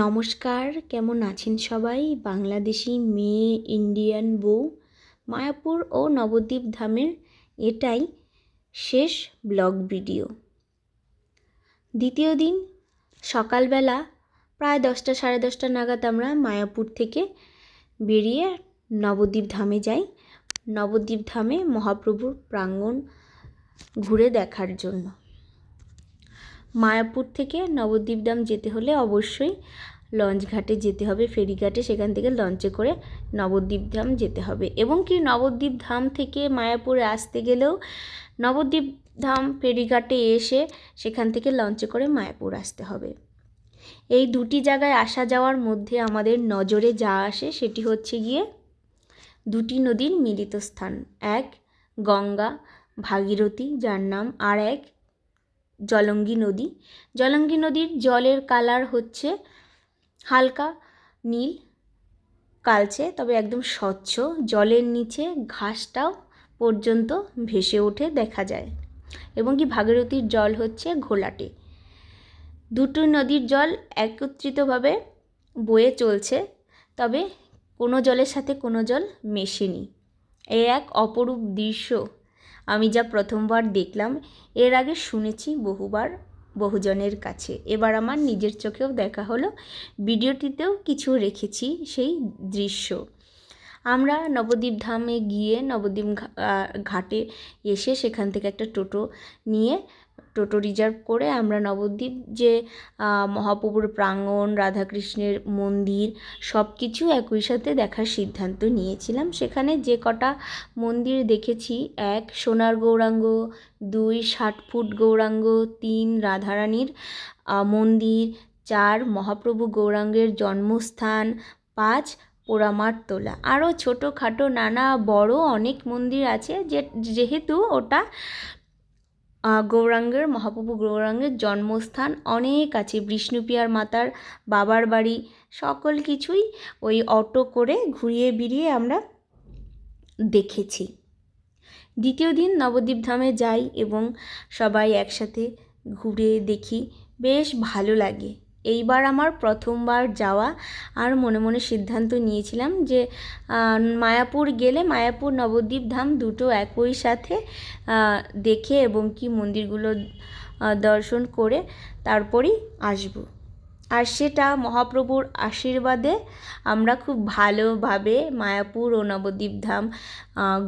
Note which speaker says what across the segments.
Speaker 1: নমস্কার, কেমন আছেন সবাই? বাংলাদেশি মেয়ে, ইন্ডিয়ান বউ, মায়াপুর ও নবদ্বীপ ধামের এটাই শেষ ব্লগ ভিডিও। দ্বিতীয় দিন, সকালবেলা প্রায় দশটা, সাড়ে দশটা নাগাদ আমরা মায়াপুর থেকে বেরিয়ে নবদ্বীপ ধামে যাই। নবদ্বীপ ধামে মহাপ্রভুর প্রাঙ্গণ ঘুরে দেখার জন্য। মায়াপুর থেকে নবদ্বীপ ধাম যেতে হলে অবশ্যই লঞ্চ ঘাটে যেতে হবে ফেরিঘাটে সেখান থেকে লঞ্চে করে নবদ্বীপ ধাম যেতে হবে। এবং কি নবদ্বীপ ধাম থেকে মায়াপুরে আসতে গেলেও নবদ্বীপ ধাম ফেরিঘাটে এসে সেখান থেকে লঞ্চে করে মায়াপুর আসতে হবে। এই দুটি জায়গায় আসা যাওয়ার মধ্যে আমাদের নজরে যা আসে সেটি হচ্ছে গিয়ে দুটি নদীর মিলিত স্থান। এক, গঙ্গা, ভাগীরথী যার নাম, আর এক, জলঙ্গি নদী। জলঙ্গি নদীর জলের কালার হচ্ছে হালকা, নীল, কালচে, তবে একদম স্বচ্ছ। জলের নিচে ঘাসটাও পর্যন্ত ভেসে ওঠে, দেখা যায়। এবং কি ভাগীরথীর জল হচ্ছে ঘোলাটে। দুটো নদীর জল একত্রিতভাবে বয়ে চলছে, তবে কোনো জলের সাথে কোনো জল মেশেনি। এ এক অপরূপ দৃশ্য আমি যা প্রথমবার দেখলাম, এর আগে শুনেছি বহুবার। বহুজনের কাছে। এবার আমার নিজের চোখেও দেখা হলো। ভিডিওটিতেও কিছু রেখেছি সেই দৃশ্য। আমরা নবদ্বীপ ধামে গিয়ে নবদ্বীপ ঘাটে এসে সেখান থেকে একটা টোটো নিয়ে, টোটো রিজার্ভ করে আমরা নবদ্বীপ যে মহাপ্রভুর প্রাঙ্গণ, রাধাকৃষ্ণের মন্দির সব কিছু একই সাথে দেখার সিদ্ধান্ত নিয়েছিলাম। সেখানে যে কটা মন্দির দেখেছি, এক সোনার গৌরাঙ্গ, দুই ষাট ফুট গৌরাঙ্গ, তিন রাধারানীর মন্দির, চার মহাপ্রভু গৌরাঙ্গের জন্মস্থান, পাঁচ পোড়ামার তোলা। আরও ছোটোখাটো, নানা, বড় অনেক মন্দির আছে যে, যেহেতু ওটা গৌরাঙ্গের, মহাপ্রভু গৌরাঙ্গের জন্মস্থান। অনেক আছে বিষ্ণুপ্রিয়ার মাতার বাবার বাড়ি। সকল কিছুই ওই অটো করে ঘুরিয়ে বিরিয়ে আমরা দেখেছি। দ্বিতীয় দিন নবদ্বীপ ধামে যাই এবং সবাই একসাথে ঘুরে দেখি। বেশ ভালো লাগে। এইবার আমার প্রথমবার যাওয়া আর মনে মনে সিদ্ধান্ত নিয়েছিলাম যে মায়াপুর গেলে মায়াপুর নবদ্বীপ ধাম দুটো একই সাথে দেখে এবং কি মন্দিরগুলো দর্শন করে তারপরেই আসব। আর সেটা মহাপ্রভুর আশীর্বাদে আমরা খুব ভালোভাবে মায়াপুর ও নবদ্বীপ ধাম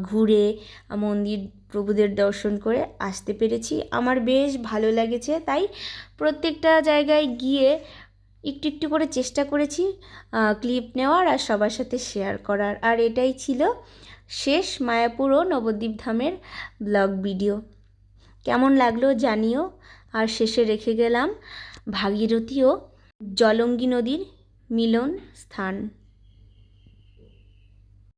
Speaker 1: ঘুরে মন্দির প্রভুদের দর্শন করে আসতে পেরেছি। আমার বেশ ভালো লেগেছে, তাই প্রত্যেকটা জায়গায় গিয়ে একটু একটু করে চেষ্টা করেছি ক্লিপ নেওয়ার আর সবার সাথে শেয়ার করার। আর এটাই ছিল শেষ মায়াপুর ও নবদ্বীপ ধামের ব্লগ ভিডিও। কেমন লাগল জানিও। আর শেষে রেখে গেলাম, ভাগীরথী ও জলঙ্গি নদীর মিলন স্থান।